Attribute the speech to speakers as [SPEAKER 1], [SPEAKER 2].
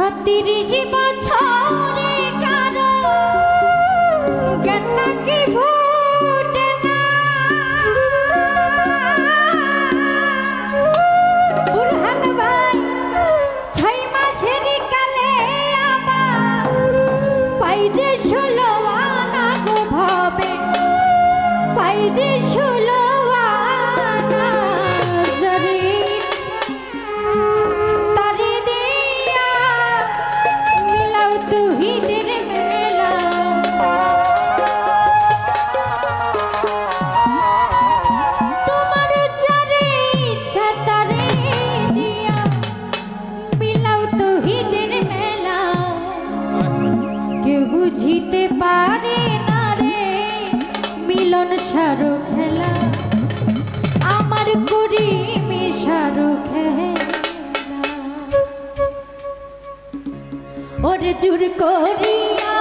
[SPEAKER 1] ছত্রিশ বছরে কারও জ্ঞান নাকি ফুটে না? বুলহান ভাই, ছয় মাসের কালে আবার পাই যে ষোলো আনা গো ভবে, পাই যে ষোলো ওরে জুর করিয়া